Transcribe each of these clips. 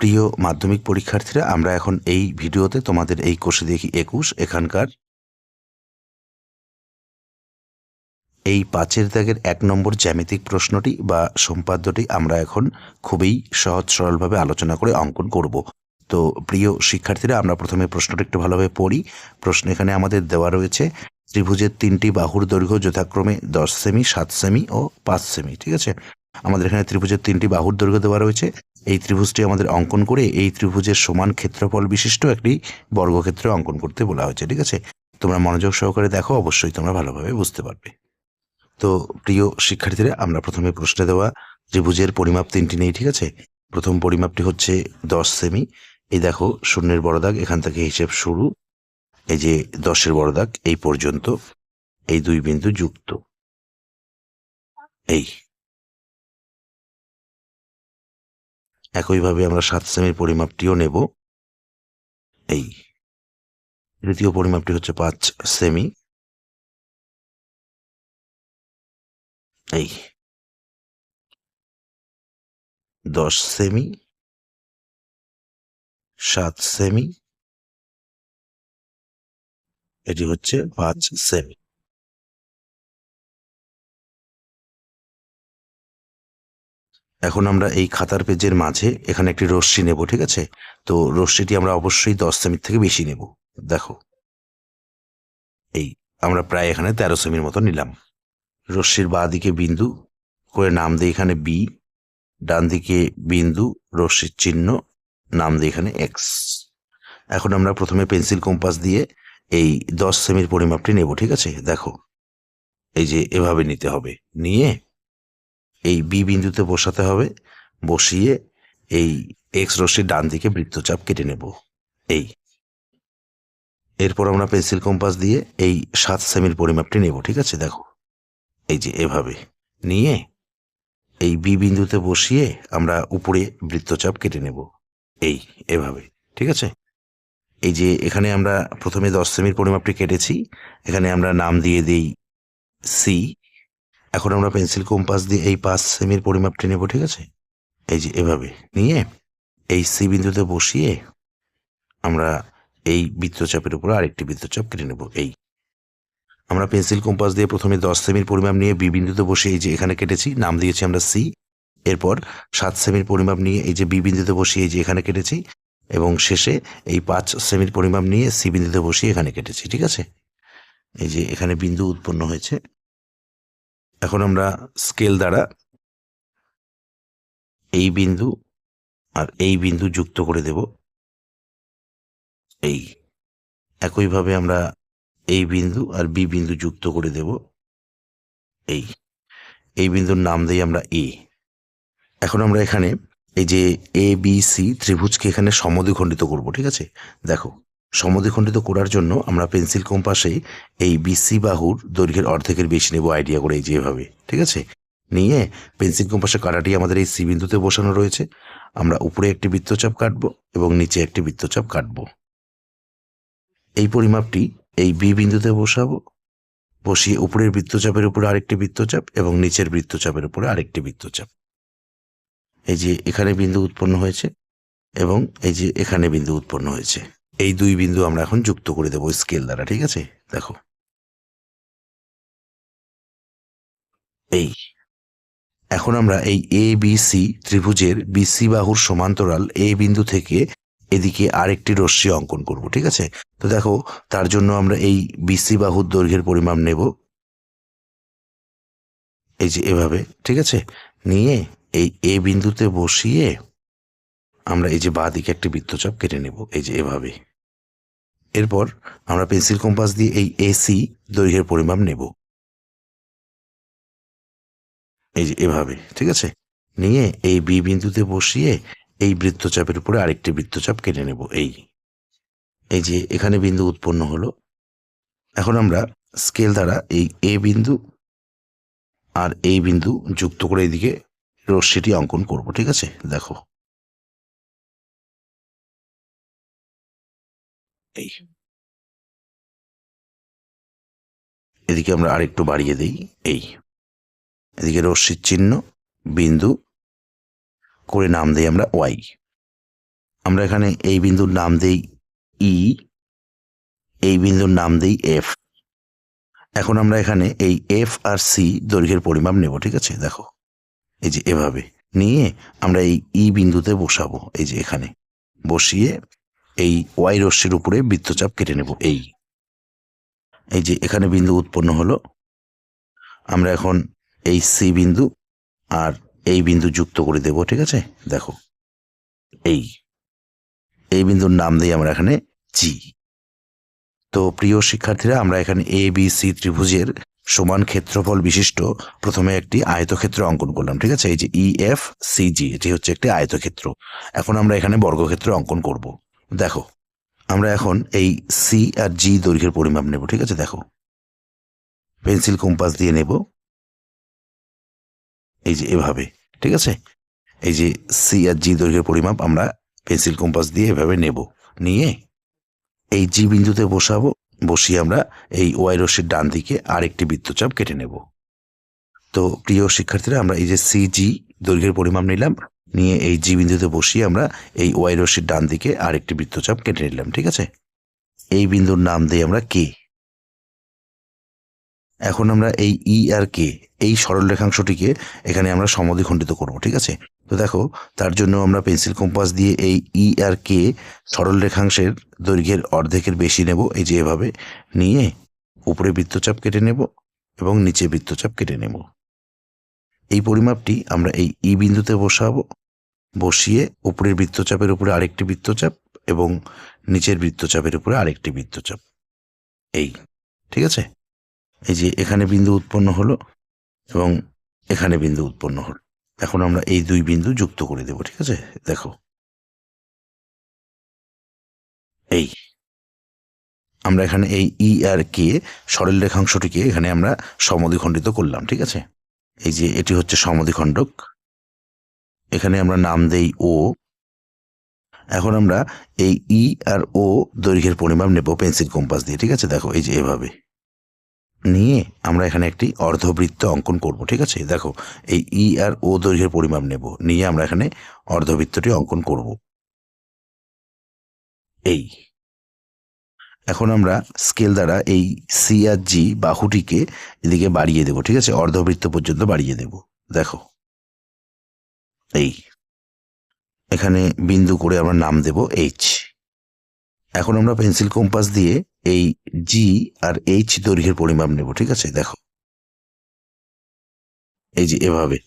প্রিয় মাধ্যমিক পরীক্ষার্থীরা, আমরা এখন এই ভিডিওতে তোমাদের এই কোষে দেখি একুশ, এখানকার এই পাঁচের দাগের এক নম্বর জ্যামিতিক প্রশ্নটি বা সম্পাদ্যটি আমরা এখন খুবই সহজ সরলভাবে আলোচনা করে অঙ্কন করব। তো প্রিয় শিক্ষার্থীরা, আমরা প্রথমে প্রশ্নটি একটু ভালোভাবে পড়ি। প্রশ্ন এখানে আমাদের দেওয়া রয়েছে, ত্রিভুজের তিনটি বাহুর দৈর্ঘ্য যথাক্রমে দশ সেমি, সাত সেমি ও পাঁচ সেমি, ঠিক আছে? আমাদের এখানে ত্রিভুজের তিনটি বাহুর দৈর্ঘ্য দেওয়া রয়েছে। এই ত্রিভুজটি আমাদের অঙ্কন করে এই ত্রিভুজের সমান ক্ষেত্রফল বিশিষ্ট একটি বর্গক্ষেত্র অঙ্কন করতে বলা হয়েছে, ঠিক আছে? তোমরা মনোযোগ সহকারে দেখো, অবশ্যই তোমরা ভালোভাবে বুঝতে পারবে। তো প্রিয় শিক্ষার্থীরা, আমরা প্রথমে প্রশ্নে দেওয়া ত্রিভুজের পরিমাপ তিনটি নেই, ঠিক আছে? প্রথম পরিমাপটি হচ্ছে দশ সেমি। এই দেখো, শূন্যের বড় দাগ এখান থেকে হিসেব শুরু। এই যে দশের বড় দাগ এই পর্যন্ত। এই দুই বিন্দু যুক্ত। এই একইভাবে আমরা সাত সেমির পরিমাপটিও নেব। এই দ্বিতীয় পরিমাপটি হচ্ছে পাঁচ সেমি এই দশ সেমি সাত সেমি এটি হচ্ছে পাঁচ সেমি এখন আমরা এই খাতার পেজের মাঝে এখানে একটি রশ্মি নেব, ঠিক আছে? তো রশ্মিটি আমরা অবশ্যই দশ সেমির থেকে বেশি নেব। দেখো। এই, আমরা প্রায় এখানে তেরো সেমির মতো নিলাম। রশ্মির বাঁ দিকে বিন্দু, করে নাম দিই এখানে বি, ডান দিকে বিন্দু, রশ্মির চিহ্ন, নাম দিই এখানে এক্স। এখন আমরা প্রথমে পেন্সিল কম্পাস দিয়ে এই দশ সেমির পরিমাপটি নেব, ঠিক আছে? দেখো। এই যে এভাবে নিতে হবে। নিয়ে এই বি বিন্দুতে বসাতে হবে। বসিয়ে এই এক্স রশ্মির ডান দিকে বৃত্তচাপ কেটে নেব। এই। এরপর আমরা পেন্সিল কম্পাস দিয়ে এই সাত সেমির পরিমাপটি নেব, ঠিক আছে? দেখো। এই যে এভাবে নিয়ে এই বি বিন্দুতে বসিয়ে আমরা উপরে বৃত্তচাপ কেটে নেব। এই, এভাবে, ঠিক আছে? এই যে এখানে আমরা প্রথমে দশ সেমির পরিমাপটি কেটেছি। এখানে আমরা নাম দিয়ে দিই সি এখন আমরা পেন্সিল কম্পাস দিয়ে এই পাঁচ সেমির পরিমাপটি নেব, ঠিক আছে? এই যে এভাবে নিয়ে এই সি বিন্দুতে বসিয়ে আমরা এই বৃত্তচাপের উপর আরেকটি বৃত্তচাপ কেটে নেব, এই। আমরা পেন্সিল কম্পাস দিয়ে প্রথমে দশ সেমির পরিমাপ নিয়ে বি বিন্দুতে বসে এই যে এখানে কেটেছি, নাম দিয়েছি আমরা সি। এরপর সাত সেমির পরিমাপ নিয়ে এই যে বি বিন্দুতে বসিয়ে এই যে এখানে কেটেছি এবং শেষে এই পাঁচ সেমির পরিমাপ নিয়ে সি বিন্দুতে বসিয়ে এখানে কেটেছি, ঠিক আছে? এই যে এখানে বিন্দু উৎপন্ন হয়েছে। এখন আমরা স্কেল দ্বারা এই বিন্দু আর এই বিন্দু যুক্ত করে দেব। এই একইভাবে আমরা এই বিন্দু আর বি বিন্দু যুক্ত করে দেব। এই এই বিন্দুর নাম দিই আমরা এ এখন আমরা এখানে এই যে এ বি সি ত্রিভুজকে এখানে সমদ্বিখণ্ডিত করব, ঠিক আছে? দেখো সমদ্বিখণ্ডিত করার জন্য আমরা পেন্সিল কম্পাসে এই বিসি বাহুর দৈর্ঘ্যের অর্ধেকের বেশি নেব আইডিয়া করে এই যে এভাবে, ঠিক আছে? নিয়ে পেন্সিল কম্পাসে কাটাটি আমাদের এই সি বিন্দুতে বসানো রয়েছে। আমরা উপরে একটি বৃত্তচাপ কাটবো এবং নিচে একটি বৃত্তচাপ কাটব। এই পরিমাপটি এই বি বিন্দুতে বসাবো। বসিয়ে উপরের বৃত্তচাপের উপরে আরেকটি বৃত্তচাপ এবং নিচের বৃত্তচাপের উপরে আরেকটি বৃত্তচাপ। এই যে এখানে বিন্দু উৎপন্ন হয়েছে এবং এই যে এখানে বিন্দু উৎপন্ন হয়েছে। এই দুই বিন্দু আমরা এখন যুক্ত করে দেবো স্কেল দ্বারা, ঠিক আছে? দেখো। এই। এখন আমরা এই এ বি সি ত্রিভুজের বিসি বাহুর সমান্তরাল এ বিন্দু থেকে এদিকে আরেকটি রশ্মি অঙ্কন করব, ঠিক আছে? তো দেখো, তার জন্য আমরা এই বিসি বাহুর দৈর্ঘ্যের পরিমাণ নেব। এই যে এভাবে, ঠিক আছে? নিয়ে এই এ বিন্দুতে বসিয়ে আমরা এই যে বাঁ দিকে একটি বৃত্তচাপ কেটে নেব, এই যে এভাবে। এরপর আমরা পেন্সিল কম্পাস দিয়ে এই এসি দৈর্ঘ্যের পরিমাপ নেব। এই যে এভাবে, ঠিক আছে? নিয়ে এই বি বিন্দুতে বসিয়ে এই বৃত্তচাপের উপরে আরেকটি বৃত্তচাপ কেটে নেব, এই। এই যে এখানে বিন্দু উৎপন্ন হলো। এখন আমরা স্কেল দ্বারা এই এ বিন্দু আর এই বিন্দু যুক্ত করে এদিকে রশ্মিটি অঙ্কন করব, ঠিক আছে? দেখো। এই। এদিকে আমরা আরেকটু বাড়িয়ে দেই, এই। এদিকে রশ্মির চিহ্ন, বিন্দু, করে নাম দিই আমরা ওয়াই। আমরা এখানে এই বিন্দুর নাম দেই ই, এই বিন্দুর নাম দেই এফ। এখন আমরা এখানে এই এফ আর সি দৈর্ঘ্যের পরিমাপ নেব, ঠিক আছে? দেখো, এই যে এভাবে। নিয়ে আমরা এই ই বিন্দুতে বসাবো, এই যে এখানে। বসিয়ে এই ওয়াই রশ্মির উপরে বৃত্তচাপ কেটে নেব, এই। এই যে এখানে বিন্দু উৎপন্ন হলো, আমরা এখন এই সি বিন্দু আর এই বিন্দু যুক্ত করে দেব, ঠিক আছে? দেখো, এই। এই বিন্দুর নাম দিই আমরা এখানে জি। তো প্রিয় শিক্ষার্থীরা, আমরা এখানে এ, বি, সি ত্রিভুজের সমান ক্ষেত্রফল বিশিষ্ট প্রথমে একটি আয়তক্ষেত্র অঙ্কন করলাম, ঠিক আছে? এই যে ই, এফ, সি, জি, এটি হচ্ছে একটি আয়তক্ষেত্র। এখন আমরা এখানে বর্গক্ষেত্র অঙ্কন করব। দেখো, আমরা এখন এই সি আর জি দৈর্ঘ্যের পরিমাপ নেব, ঠিক আছে? দেখো, পেন্সিল কম্পাস দিয়ে নেব। এই যে এভাবে, ঠিক আছে? এই যে সি আর জি দৈর্ঘ্যের পরিমাপ আমরা পেন্সিল কম্পাস দিয়ে এভাবে নেব। নিয়ে এই জি বিন্দুতে বসাবো, বসিয়ে আমরা এই ওয়াই রশ্মির ডান দিকে আরেকটি বৃত্তচাপ কেটে নেব। তো প্রিয় শিক্ষার্থীরা, আমরা এই যে সি জি দৈর্ঘ্যের পরিমাপ নিলাম। নিয়ে এই জি বিন্দুতে বসিয়ে আমরা এই ওয়াই রশ্মির ডান দিকে আরেকটি বৃত্তচাপ কেটে নিলাম, ঠিক আছে? এই বিন্দুর নাম দিই আমরা কে। এখন আমরা এই ই আর কে, এই সরল রেখাংশটিকে এখানে আমরা সমদ্বিখণ্ডিত করব, ঠিক আছে? তো দেখো, তার জন্য আমরা পেন্সিল কম্পাস দিয়ে এই ই আর কে সরল রেখাংশের দৈর্ঘ্যের অর্ধেকের বেশি নেব, এই যে এভাবে নিয়ে উপরে বৃত্তচাপ কেটে নেব এবং নিচে বৃত্তচাপ কেটে নেব। এই পরিমাপটি আমরা এই ই বিন্দুতে বসাবো। বসিয়ে উপরের বৃত্তচাপের উপরে আরেকটি বৃত্তচাপ এবং নিচের বৃত্তচাপের উপরে আরেকটি বৃত্তচাপ। এই, ঠিক আছে? এই যে এখানে বিন্দু উৎপন্ন হলো এবং এখানে বিন্দু উৎপন্ন হলো। এখন আমরা এই দুই বিন্দু যুক্ত করে দেব, ঠিক আছে? দেখো। এই, আমরা এখানে এই ই আর কে সরল রেখাংশটিকে এখানে আমরা সমদ্বিখণ্ডিত করলাম, ঠিক আছে? এই যে এটি হচ্ছে সমদ্বিখণ্ডক এখানে আমরা নাম দেই ও। এখন আমরা এই ই আর ও দৈর্ঘ্যের পরিমাপ নেব পেন্সিল কম্পাস দিয়ে, ঠিক আছে? দেখো, এই যে এভাবে। নিয়ে আমরা এখানে একটি অর্ধবৃত্ত অঙ্কন করব, ঠিক আছে? দেখো, এই ই আর ও দৈর্ঘ্যের পরিমাপ নেব, নিয়ে আমরা এখানে অর্ধবৃত্তটি অঙ্কন করব। এই। এখন আমরা স্কেল দ্বারা এই সি আর জি বাহুটিকে এদিকে বাড়িয়ে দেব, ঠিক আছে? অর্ধবৃত্ত পর্যন্ত বাড়িয়ে দেব। দেখো। এই। এখানে বিন্দু করে আমরা নাম দেব এইচ এখন আমরা পেন্সিল কম্পাস দিয়ে এই জি আর এইচ দৈর্ঘ্যের পরিমাপ নেব, ঠিক আছে? দেখো। এই যে এভাবে।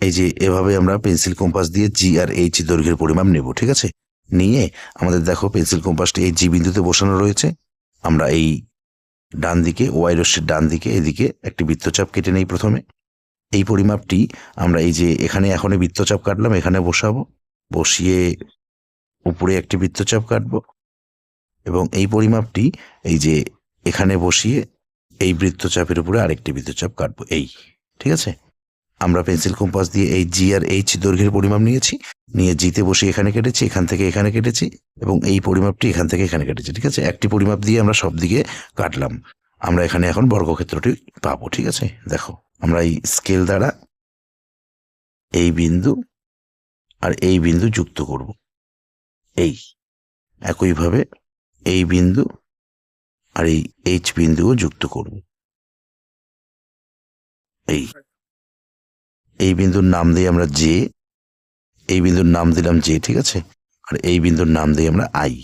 এই যে এভাবে আমরা পেন্সিল কম্পাস দিয়ে জি আর এইচ দৈর্ঘ্যের পরিমাপ নেব, ঠিক আছে? নিয়ে আমাদের দেখো পেন্সিল কম্পাসটি এই জি বিন্দুতে বসানো রয়েছে। আমরা এই ডান দিকে ওয়াই রশ্মির ডান দিকে এদিকে একটি বৃত্তচাপ কেটে নেই প্রথমে। এই পরিমাপটি আমরা এই যে এখানে এখন বৃত্তচাপ কাটলাম, এখানে বসাবো। বসিয়ে উপরে একটি বৃত্তচাপ কাটব। এবং এই পরিমাপটি এই যে এখানে বসিয়ে এই বৃত্তচাপের উপরে আরেকটি বৃত্তচাপ কাটবো। এই, ঠিক আছে? আমরা পেন্সিল কম্পাস দিয়ে এই জি আর এইচ দৈর্ঘ্যের পরিমাপ নিয়েছি। নিয়ে জিতে বসে এখানে কেটেছি, এখান থেকে এখানে কেটেছি এবং এই পরিমাপটি এখান থেকে এখানে কেটেছি, ঠিক আছে? একটি পরিমাপ দিয়ে আমরা সব দিকে কাটলাম। আমরা এখানে এখন বর্গক্ষেত্রটি পাবো, ঠিক আছে? দেখো, আমরা এই স্কেল দ্বারা এই বিন্দু আর এই বিন্দু যুক্ত করব। এই, একইভাবে এই বিন্দু আর এই এইচ বিন্দুও যুক্ত করব। এই এই বিন্দুর নাম দিয়ে আমরা জে এই বিন্দুর নাম দিলাম জে ঠিক আছে? আর এই বিন্দুর নাম দিই আমরা আই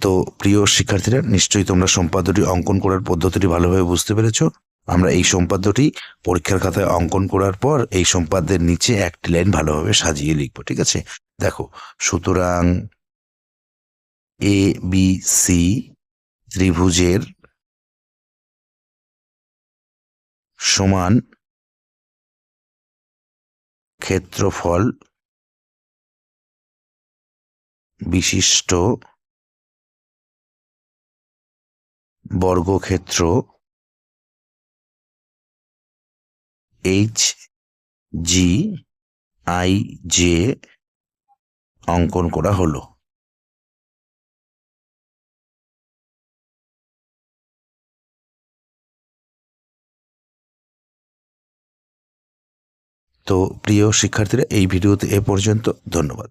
তো প্রিয় শিক্ষার্থীরা, নিশ্চয়ই তোমরা সম্পাদ্যটি অঙ্কন করার পদ্ধতিটি ভালোভাবে বুঝতে পেরেছ। আমরা এই সম্পাদ্যটি পরীক্ষার খাতায় অঙ্কন করার পর এই সম্পাদ্যের নিচে একটি লাইন ভালোভাবে সাজিয়ে লিখব, ঠিক আছে? দেখো, সুতরাং এ বি সি ত্রিভুজের সমান ক্ষেত্রফল বিশিষ্ট বর্গক্ষেত্র এইচ জি আই জে অঙ্কন করা হলো। তো প্রিয় শিক্ষার্থীরা এই ভিডিওতে এ পর্যন্ত। ধন্যবাদ।